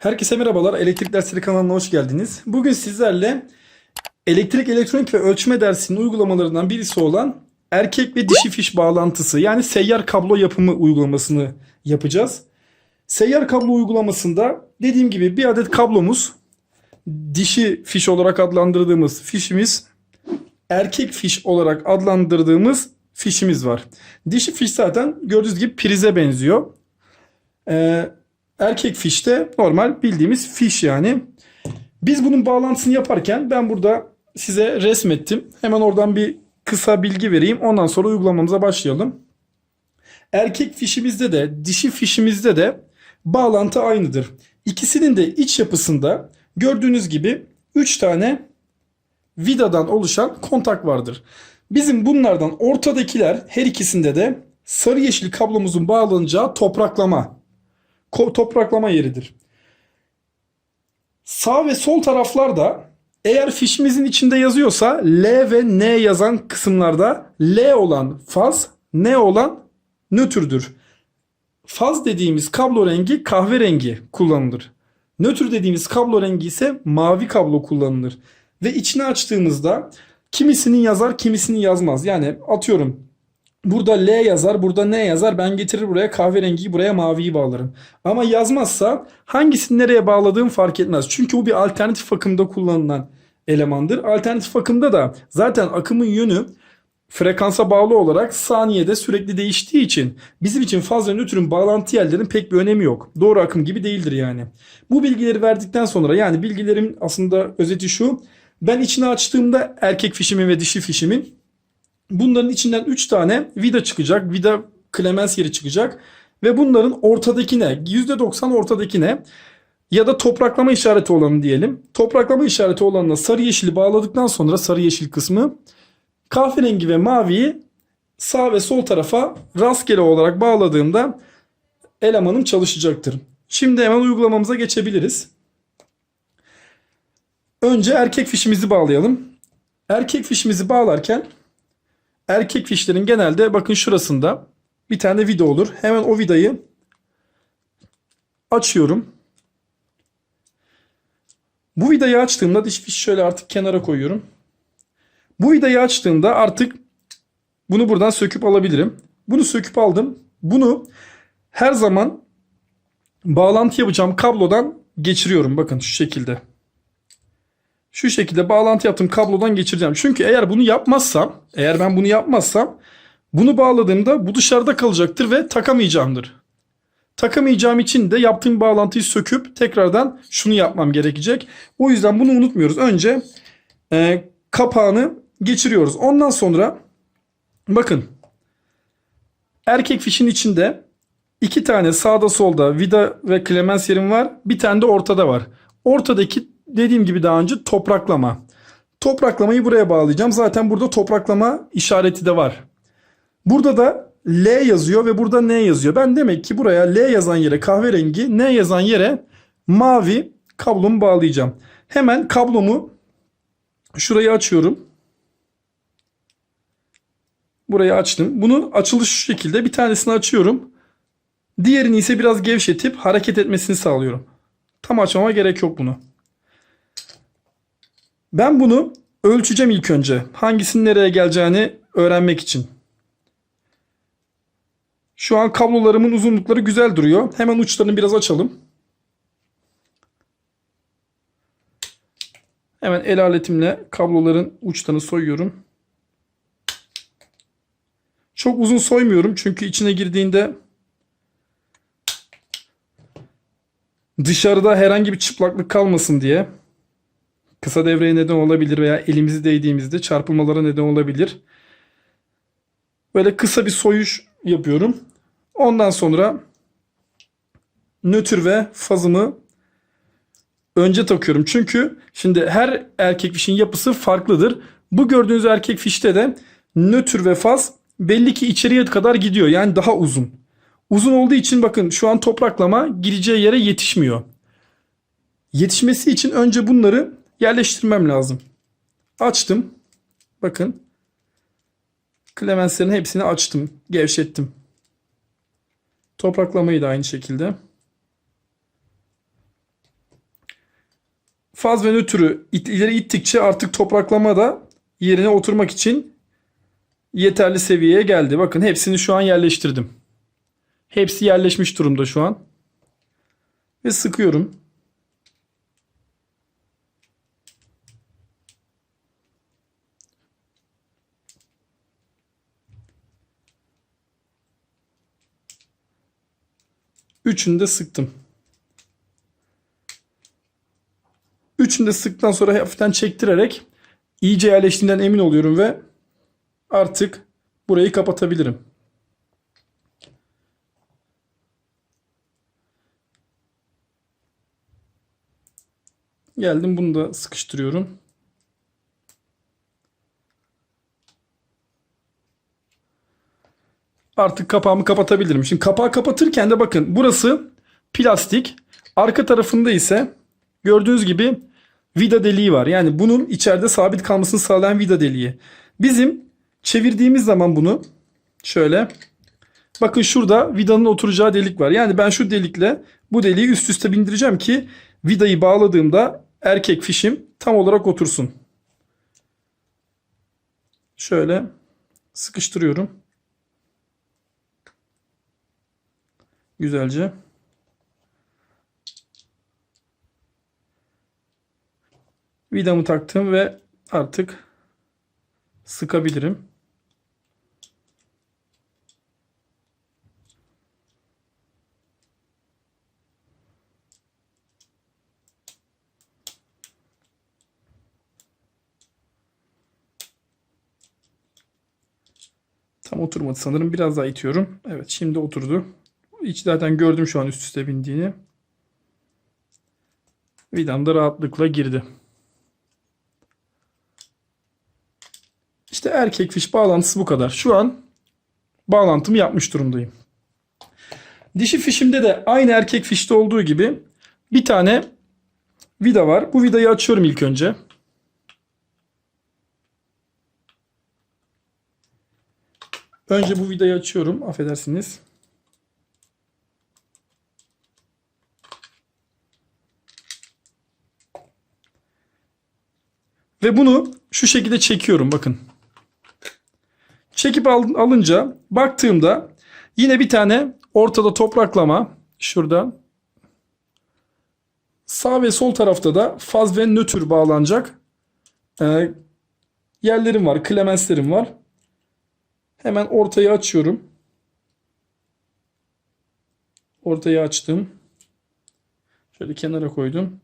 Herkese merhabalar. Elektrik Dersleri kanalına hoş geldiniz. Bugün sizlerle elektrik, elektronik ve ölçme dersinin uygulamalarından birisi olan erkek ve dişi fiş bağlantısı yani seyyar kablo yapımı uygulamasını yapacağız. Seyyar kablo uygulamasında dediğim gibi bir adet kablomuz dişi fiş olarak adlandırdığımız fişimiz erkek fiş olarak adlandırdığımız fişimiz var. Dişi fiş zaten gördüğünüz gibi prize benziyor. Ee, erkek fiş de normal bildiğimiz fiş yani. Biz bunun bağlantısını yaparken ben burada size resmettim. Hemen oradan bir kısa bilgi vereyim. Ondan sonra uygulamamıza başlayalım. Erkek fişimizde de dişi fişimizde de bağlantı aynıdır. İkisinin de iç yapısında gördüğünüz gibi 3 tane vidadan oluşan kontak vardır. Bizim bunlardan ortadakiler her ikisinde de sarı yeşil kablomuzun bağlanacağı topraklama topraklama yeridir. Sağ ve sol taraflarda eğer fişimizin içinde yazıyorsa L ve N yazan kısımlarda L olan faz, N olan nötrdür. Faz dediğimiz kablo rengi kahverengi kullanılır. Nötr dediğimiz kablo rengi ise mavi kablo kullanılır. Ve içini açtığımızda kimisinin yazar kimisinin yazmaz. Yani atıyorum Burada L yazar, burada N yazar. Ben getirir buraya kahverengiyi, buraya maviyi bağlarım. Ama yazmazsa hangisini nereye bağladığım fark etmez. Çünkü bu bir alternatif akımda kullanılan elemandır. Alternatif akımda da zaten akımın yönü frekansa bağlı olarak saniyede sürekli değiştiği için bizim için faz nötrün bağlantı yerlerinin pek bir önemi yok. Doğru akım gibi değildir yani. Bu bilgileri verdikten sonra yani bilgilerin aslında özeti şu. Ben içini açtığımda erkek fişimin ve dişi fişimin Bunların içinden 3 tane vida çıkacak. Vida Clemens yeri çıkacak. Ve bunların ortadakine %90 ortadakine ya da topraklama işareti olanı diyelim. Topraklama işareti olanına sarı yeşili bağladıktan sonra sarı yeşil kısmı kahverengi ve maviyi sağ ve sol tarafa rastgele olarak bağladığımda elemanım çalışacaktır. Şimdi hemen uygulamamıza geçebiliriz. Önce erkek fişimizi bağlayalım. Erkek fişimizi bağlarken erkek fişlerin genelde bakın şurasında bir tane vida olur. Hemen o vidayı açıyorum. Bu vidayı açtığımda diş fiş şöyle artık kenara koyuyorum. Bu vidayı açtığımda artık bunu buradan söküp alabilirim. Bunu söküp aldım. Bunu her zaman bağlantı yapacağım kablodan geçiriyorum. Bakın şu şekilde. Şu şekilde bağlantı yaptığım kablodan geçireceğim. Çünkü eğer bunu yapmazsam, eğer ben bunu yapmazsam bunu bağladığımda bu dışarıda kalacaktır ve takamayacağımdır. Takamayacağım için de yaptığım bağlantıyı söküp tekrardan şunu yapmam gerekecek. O yüzden bunu unutmuyoruz. Önce e, kapağını geçiriyoruz. Ondan sonra bakın erkek fişin içinde iki tane sağda solda vida ve klemens yerim var. Bir tane de ortada var. Ortadaki dediğim gibi daha önce topraklama. Topraklamayı buraya bağlayacağım. Zaten burada topraklama işareti de var. Burada da L yazıyor ve burada N yazıyor. Ben demek ki buraya L yazan yere kahverengi, N yazan yere mavi kablomu bağlayacağım. Hemen kablomu şurayı açıyorum. Burayı açtım. Bunu açılış şu şekilde bir tanesini açıyorum. Diğerini ise biraz gevşetip hareket etmesini sağlıyorum. Tam açmama gerek yok bunu. Ben bunu ölçeceğim ilk önce. Hangisinin nereye geleceğini öğrenmek için. Şu an kablolarımın uzunlukları güzel duruyor. Hemen uçlarını biraz açalım. Hemen el aletimle kabloların uçlarını soyuyorum. Çok uzun soymuyorum çünkü içine girdiğinde dışarıda herhangi bir çıplaklık kalmasın diye. Kısa devreye neden olabilir veya elimizi değdiğimizde çarpılmalara neden olabilir. Böyle kısa bir soyuş yapıyorum. Ondan sonra nötr ve fazımı önce takıyorum. Çünkü şimdi her erkek fişin yapısı farklıdır. Bu gördüğünüz erkek fişte de nötr ve faz belli ki içeriye kadar gidiyor. Yani daha uzun. Uzun olduğu için bakın şu an topraklama gireceği yere yetişmiyor. Yetişmesi için önce bunları yerleştirmem lazım. Açtım. Bakın. Klemenslerin hepsini açtım. Gevşettim. Topraklamayı da aynı şekilde. Faz ve nötrü ileri ittikçe artık topraklama da yerine oturmak için yeterli seviyeye geldi. Bakın hepsini şu an yerleştirdim. Hepsi yerleşmiş durumda şu an. Ve sıkıyorum. Üçünü de sıktım. Üçünü de sıktıktan sonra hafiften çektirerek iyice yerleştiğinden emin oluyorum ve artık burayı kapatabilirim. Geldim bunu da sıkıştırıyorum. Artık kapağımı kapatabilirim. Şimdi kapağı kapatırken de bakın burası plastik. Arka tarafında ise gördüğünüz gibi vida deliği var. Yani bunun içeride sabit kalmasını sağlayan vida deliği. Bizim çevirdiğimiz zaman bunu şöyle bakın şurada vidanın oturacağı delik var. Yani ben şu delikle bu deliği üst üste bindireceğim ki vidayı bağladığımda erkek fişim tam olarak otursun. Şöyle sıkıştırıyorum. Güzelce. Vidamı taktım ve artık sıkabilirim. Tam oturmadı sanırım. Biraz daha itiyorum. Evet şimdi oturdu. İç zaten gördüm şu an üst üste bindiğini. Vidam da rahatlıkla girdi. İşte erkek fiş bağlantısı bu kadar. Şu an bağlantımı yapmış durumdayım. Dişi fişimde de aynı erkek fişte olduğu gibi bir tane vida var. Bu vidayı açıyorum ilk önce. Önce bu vidayı açıyorum. Affedersiniz. Ve bunu şu şekilde çekiyorum bakın. Çekip al- alınca baktığımda yine bir tane ortada topraklama şurada. Sağ ve sol tarafta da faz ve nötr bağlanacak e, yerlerim var. Klemenslerim var. Hemen ortayı açıyorum. Ortayı açtım. Şöyle kenara koydum.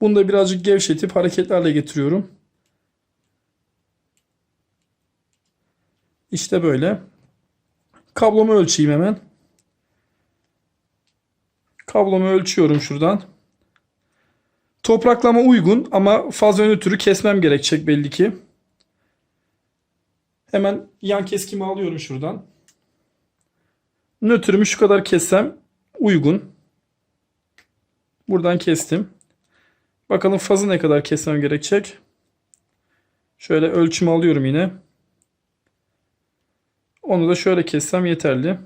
Bunu da birazcık gevşetip hareketlerle getiriyorum. İşte böyle. Kablomu ölçeyim hemen. Kablomu ölçüyorum şuradan. Topraklama uygun ama faz ve nötrü kesmem gerekecek belli ki. Hemen yan keskimi alıyorum şuradan. Nötrümü şu kadar kessem uygun. Buradan kestim. Bakalım fazı ne kadar kesmem gerekecek. Şöyle ölçümü alıyorum yine. Onu da şöyle kessem yeterli.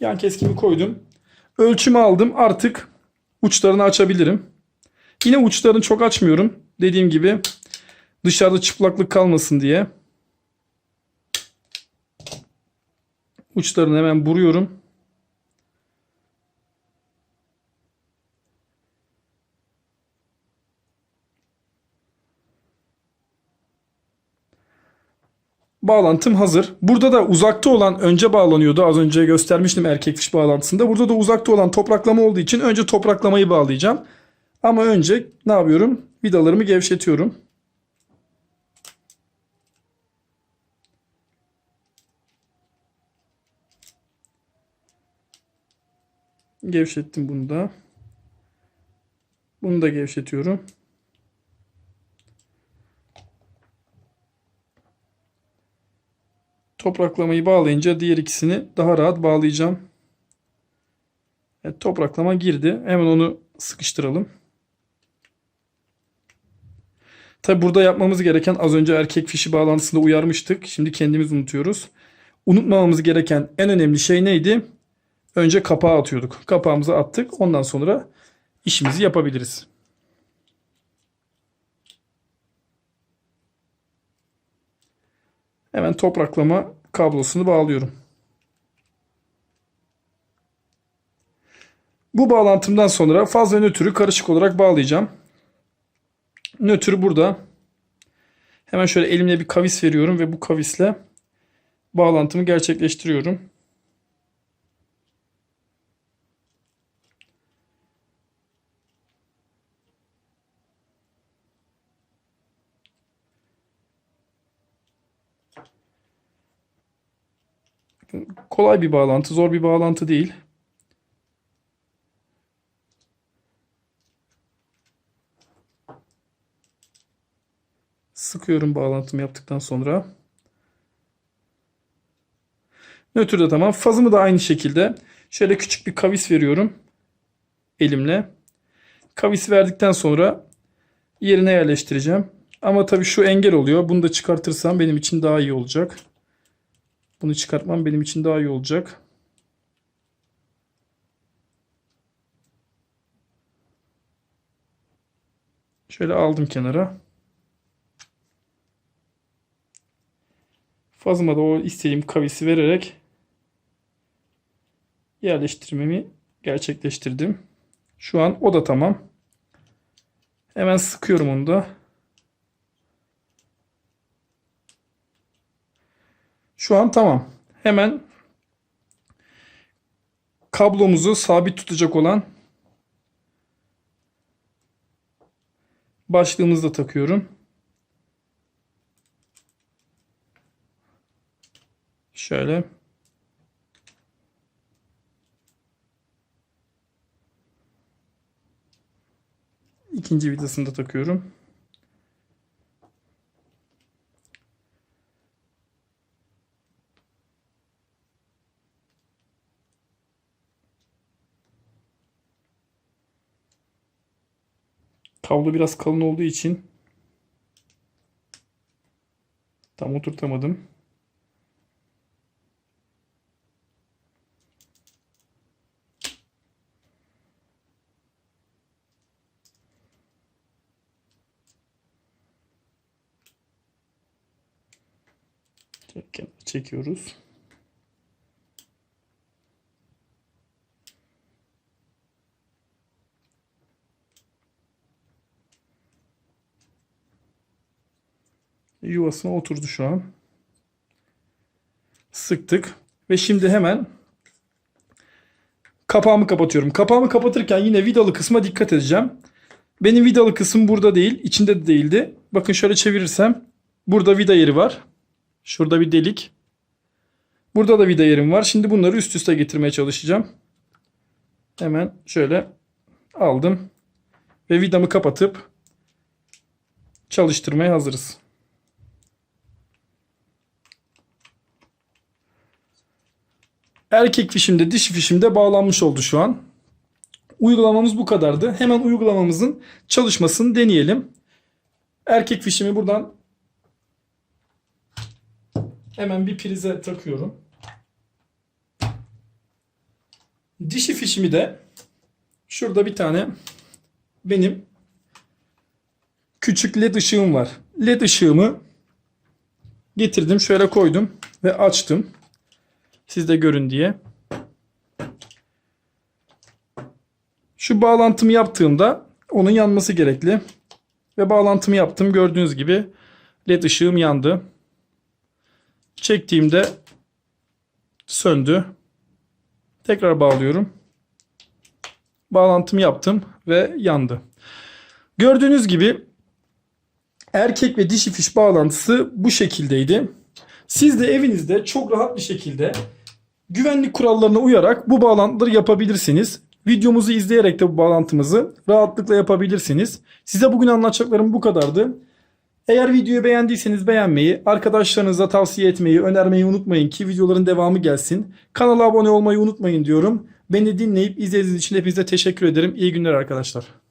Yan keskimi koydum. Ölçümü aldım. Artık uçlarını açabilirim. Yine uçlarını çok açmıyorum. Dediğim gibi dışarıda çıplaklık kalmasın diye. Uçlarını hemen vuruyorum. Bağlantım hazır. Burada da uzakta olan önce bağlanıyordu. Az önce göstermiştim erkek fiş bağlantısında. Burada da uzakta olan topraklama olduğu için önce topraklamayı bağlayacağım. Ama önce ne yapıyorum? Vidalarımı gevşetiyorum. Gevşettim bunu da. Bunu da gevşetiyorum. Topraklamayı bağlayınca diğer ikisini daha rahat bağlayacağım. Evet, topraklama girdi. Hemen onu sıkıştıralım. Tabi burada yapmamız gereken az önce erkek fişi bağlantısında uyarmıştık. Şimdi kendimiz unutuyoruz. unutmamamız gereken en önemli şey neydi? Önce kapağı atıyorduk. Kapağımızı attık. Ondan sonra işimizi yapabiliriz. Hemen topraklama kablosunu bağlıyorum. Bu bağlantımdan sonra faz ve nötrü karışık olarak bağlayacağım. Nötr burada. Hemen şöyle elimle bir kavis veriyorum ve bu kavisle bağlantımı gerçekleştiriyorum. Kolay bir bağlantı, zor bir bağlantı değil. Sıkıyorum bağlantımı yaptıktan sonra. Nötr de tamam. Fazımı da aynı şekilde. Şöyle küçük bir kavis veriyorum. Elimle. Kavis verdikten sonra yerine yerleştireceğim. Ama tabii şu engel oluyor. Bunu da çıkartırsam benim için daha iyi olacak. Bunu çıkartmam benim için daha iyi olacak. Şöyle aldım kenara. Fazıma da o istediğim kavisi vererek yerleştirmemi gerçekleştirdim. Şu an o da tamam. Hemen sıkıyorum onu da. Şu an tamam. Hemen kablomuzu sabit tutacak olan başlığımızı da takıyorum. Şöyle. İkinci vidasını da takıyorum. Kablo biraz kalın olduğu için tam oturtamadım. Çekiyoruz. Yuvasına oturdu şu an. Sıktık. Ve şimdi hemen kapağımı kapatıyorum. Kapağımı kapatırken yine vidalı kısma dikkat edeceğim. Benim vidalı kısım burada değil. içinde de değildi. Bakın şöyle çevirirsem burada vida yeri var. Şurada bir delik. Burada da vida yerim var. Şimdi bunları üst üste getirmeye çalışacağım. Hemen şöyle aldım. Ve vidamı kapatıp çalıştırmaya hazırız. Erkek fişimde dişi fişimde bağlanmış oldu şu an. Uygulamamız bu kadardı. Hemen uygulamamızın çalışmasını deneyelim. Erkek fişimi buradan hemen bir prize takıyorum. Dişi fişimi de şurada bir tane benim küçük led ışığım var. Led ışığımı getirdim şöyle koydum ve açtım. Siz de görün diye. Şu bağlantımı yaptığımda onun yanması gerekli. Ve bağlantımı yaptım. Gördüğünüz gibi led ışığım yandı. Çektiğimde söndü. Tekrar bağlıyorum. Bağlantımı yaptım ve yandı. Gördüğünüz gibi erkek ve dişi fiş bağlantısı bu şekildeydi. Siz de evinizde çok rahat bir şekilde güvenlik kurallarına uyarak bu bağlantıları yapabilirsiniz. Videomuzu izleyerek de bu bağlantımızı rahatlıkla yapabilirsiniz. Size bugün anlatacaklarım bu kadardı. Eğer videoyu beğendiyseniz beğenmeyi, arkadaşlarınıza tavsiye etmeyi, önermeyi unutmayın ki videoların devamı gelsin. Kanala abone olmayı unutmayın diyorum. Beni dinleyip izlediğiniz için hepinize teşekkür ederim. İyi günler arkadaşlar.